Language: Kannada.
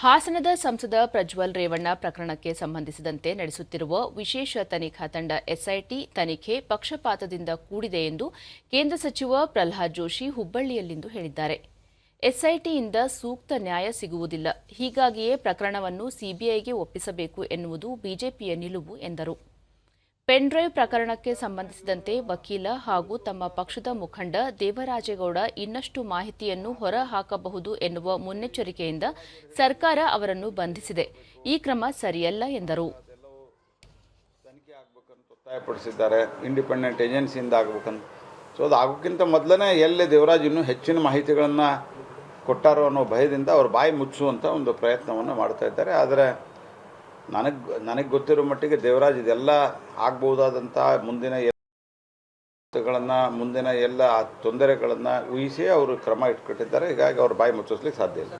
ಹಾಸನದ ಸಂಸದ ಪ್ರಜ್ವಲ್ ರೇವಣ್ಣ ಪ್ರಕರಣಕ್ಕೆ ಸಂಬಂಧಿಸಿದಂತೆ ನಡೆಸುತ್ತಿರುವ ವಿಶೇಷ ತನಿಖಾ ತಂಡ ಎಸ್ಐಟಿ ತನಿಖೆ ಪಕ್ಷಪಾತದಿಂದ ಕೂಡಿದೆ ಎಂದು ಕೇಂದ್ರ ಸಚಿವ ಪ್ರಲ್ಹಾದ್ ಜೋಶಿ ಹುಬ್ಬಳ್ಳಿಯಲ್ಲಿಂದು ಹೇಳಿದ್ದಾರೆ. ಎಸ್ಐಟಿಯಿಂದ ಸೂಕ್ತ ನ್ಯಾಯ ಸಿಗುವುದಿಲ್ಲ. ಹೀಗಾಗಿಯೇ ಪ್ರಕರಣವನ್ನು ಸಿಬಿಐಗೆ ಒಪ್ಪಿಸಬೇಕು ಎನ್ನುವುದು ಬಿಜೆಪಿಯ ನಿಲುವು ಎಂದರು. ಪೆನ್ಡ್ರೈವ್ ಪ್ರಕರಣಕ್ಕೆ ಸಂಬಂಧಿಸಿದಂತೆ ವಕೀಲ ಹಾಗೂ ತಮ್ಮ ಪಕ್ಷದ ಮುಖಂಡ ದೇವರಾಜೇಗೌಡ ಇನ್ನಷ್ಟು ಮಾಹಿತಿಯನ್ನು ಹೊರ ಹಾಕಬಹುದು ಎನ್ನುವ ಮುನ್ನೆಚ್ಚರಿಕೆಯಿಂದ ಸರ್ಕಾರ ಅವರನ್ನು ಬಂಧಿಸಿದೆ. ಈ ಕ್ರಮ ಸರಿಯಲ್ಲ ಎಂದರು. ಒತ್ತಾಯಪಡಿಸಿದ್ದಾರೆ. ಇಂಡಿಪೆಂಡೆಂಟ್ ಏಜೆನ್ಸಿಯಿಂದ ಆಗಬೇಕಂತ. ಸೊ ಅದು ಆಗೋಕ್ಕಿಂತ ಮೊದಲನೇ ಎಲ್ಲಿ ದೇವರಾಜ್ ಇನ್ನೂ ಹೆಚ್ಚಿನ ಮಾಹಿತಿಗಳನ್ನು ಕೊಟ್ಟಾರೋ ಅನ್ನೋ ಭಯದಿಂದ ಅವರು ಬಾಯಿ ಮುಚ್ಚುವಂಥ ಒಂದು ಪ್ರಯತ್ನವನ್ನು ಮಾಡ್ತಾ ಇದ್ದಾರೆ. ಆದರೆ ನನಗೆ ನನಗೆ ಗೊತ್ತಿರೋ ಮಟ್ಟಿಗೆ ದೇವರಾಜ್ ಇದೆಲ್ಲ ಆಗ್ಬೋದಾದಂಥ ಮುಂದಿನ ಎಲ್ಲಗಳನ್ನು ಮುಂದಿನ ಎಲ್ಲ ತೊಂದರೆಗಳನ್ನು ಊಹಿಸಿ ಅವರು ಕ್ರಮ ಇಟ್ಕೊಟ್ಟಿದ್ದಾರೆ. ಹೀಗಾಗಿ ಅವ್ರ ಬಾಯಿ ಮುಚ್ಚಿಸ್ಲಿಕ್ಕೆ ಸಾಧ್ಯ ಇಲ್ಲ.